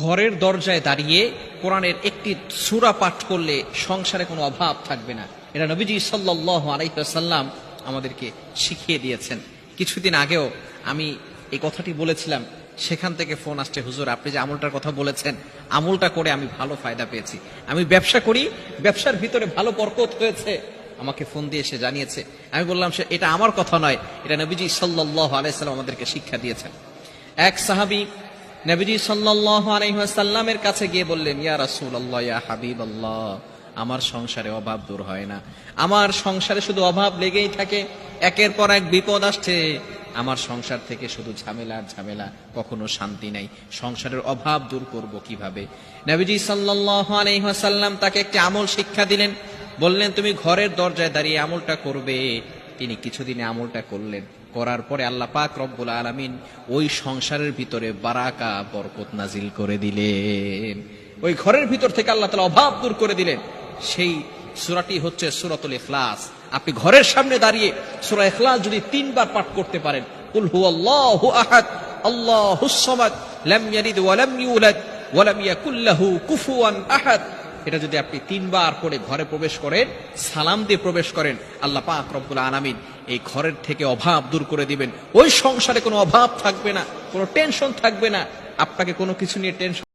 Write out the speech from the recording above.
ঘরের দরজায় দাঁড়িয়ে কোরআনের একটি সূরা পাঠ করলে সংসারে কোনো অভাব থাকবে না। এটা নবীজি সাল্লাল্লাহু আলাইহি ওয়াসাল্লাম আমাদেরকে শিখিয়ে দিয়েছেন। কিছুদিন আগেও আমি এই কথাটি বলেছিলাম, সেখান থেকে ফোন আসছে, হুজুর, আপনি যে আমলটার কথা বলেছেন, আমলটা করে আমি ভালো ফায়দা পেয়েছি। আমি ব্যবসা করি, ব্যবসার ভিতরে ভালো বরকত হয়েছে। আমাকে ফোন দিয়ে এসে জানিয়েছে। আমি বললাম, সে, এটা আমার কথা নয়। এটা নবীজি সাল্লাল্লাহু আলাইহি সাল্লাম আমাদেরকে শিক্ষা দিয়েছেন। এক সাহাবী নবীজি সাল্লাল্লাহু আলাইহি ওয়াসাল্লামের কাছে গিয়ে বললেন, ইয়া রাসূলুল্লাহ, ইয়া হাবিবাল্লাহ, আমার সংসারে অভাব দূর হয় না। আমার সংসারে শুধু অভাব লেগেই থাকে, একের পর এক বিপদ আসছে। আমার সংসার থেকে শুধু ঝামেলা আর ঝামেলা, কখনো শান্তি নাই। সংসারের অভাব দূর করব কীভাবে? নবীজি সাল্লাল্লাহু আলাইহি ওয়াসাল্লাম তাকে একটি আমল শিক্ষা দিলেন। বললেন, তুমি ঘরের দরজায় দাঁড়িয়ে আমলটা করবে। তিনি কিছুদিনে আমলটা করলেন। করার পরে আল্লাহ পাক রব্বুল আলামিন ওই সংসারের ভিতরে বারাকা, বরকত নাজিল করে দিলেন। ওই ঘরের ভিতর থেকে আল্লাহ তাআলা অভাব দূর করে দিলেন। সেই সূরাটি হচ্ছে সূরাতুল ইখলাস। আপনি ঘরের সামনে দাঁড়িয়ে সূরা ইখলাস যদি তিনবার পাঠ করতে পারেন, কুল হুয়াল্লাহু আহাদ আল্লাহুস সামাদ, লাম ইয়ালিদ ওয়া লাম ইউলাদ, ওয়া লাম ইয়াকুল লাহু কুফুয়ান আহাদ। এটা যদি আপনি তিনবার করে ঘরে প্রবেশ করেন, সালাম দিয়ে প্রবেশ করেন, আল্লাহ পাক রব্বুল আলামিন এই ঘরের থেকে অভাব দূর করে দিবেন। ওই সংসারে কোনো অভাব থাকবে না, কোনো টেনশন থাকবে না। আপনাকে কোনো কিছু নিয়ে টেনশন